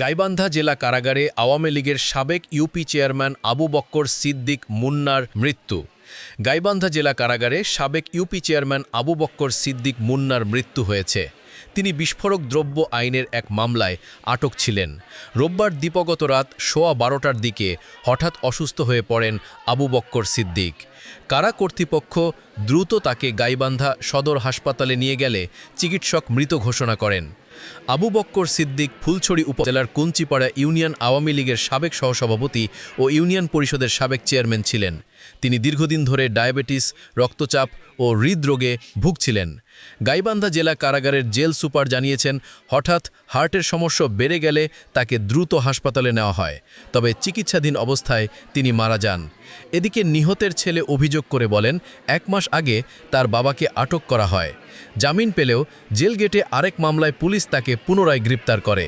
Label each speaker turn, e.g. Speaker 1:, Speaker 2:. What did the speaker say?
Speaker 1: গাইবান্ধা জেলা কারাগারে আওয়ামী লীগের সাবেক ইউপি চেয়ারম্যান আবু বক্কর সিদ্দিক মুন্নার মৃত্যু। গাইবান্ধা জেলা কারাগারে সাবেক ইউপি চেয়ারম্যান আবু বক্কর সিদ্দিক মুন্নার মৃত্যু হয়েছে। তিনি বিস্ফোরক দ্রব্য আইনের এক মামলায় আটক ছিলেন। রোববার দিপগত রাত সোয়া বারোটার দিকে হঠাৎ অসুস্থ হয়ে পড়েন আবু বক্কর সিদ্দিক। কারা কর্তৃপক্ষ দ্রুত তাকে গাইবান্ধা সদর হাসপাতালে নিয়ে গেলে চিকিৎসক মৃত ঘোষণা করেন। আবু বক্কর সিদ্দিক ফুলছড়ি উপজেলার কুঞ্চিপাড়া ইউনিয়ন আওয়ামী লীগের সাবেক সহসভাপতি ও ইউনিয়ন পরিষদের সাবেক চেয়ারম্যান ছিলেন। তিনি দীর্ঘদিন ধরে ডায়াবেটিস, রক্তচাপ ও হৃদরোগে ভুগছিলেন। গাইবান্ধা জেলা কারাগারের জেল সুপার জানিয়েছেন, হঠাৎ হার্টের সমস্যা বেড়ে গেলে তাকে দ্রুত হাসপাতালে নেওয়া হয়, তবে চিকিৎসাধীন অবস্থায় তিনি মারা যান। এদিকে নিহতের ছেলে অভিযোগ করে বলেন, এক মাস আগে তার বাবাকে আটক করা হয়। জামিন পেলেও জেল গেটে আরেক মামলায় পুলিশ তাকে পুনরায় গ্রেপ্তার করে।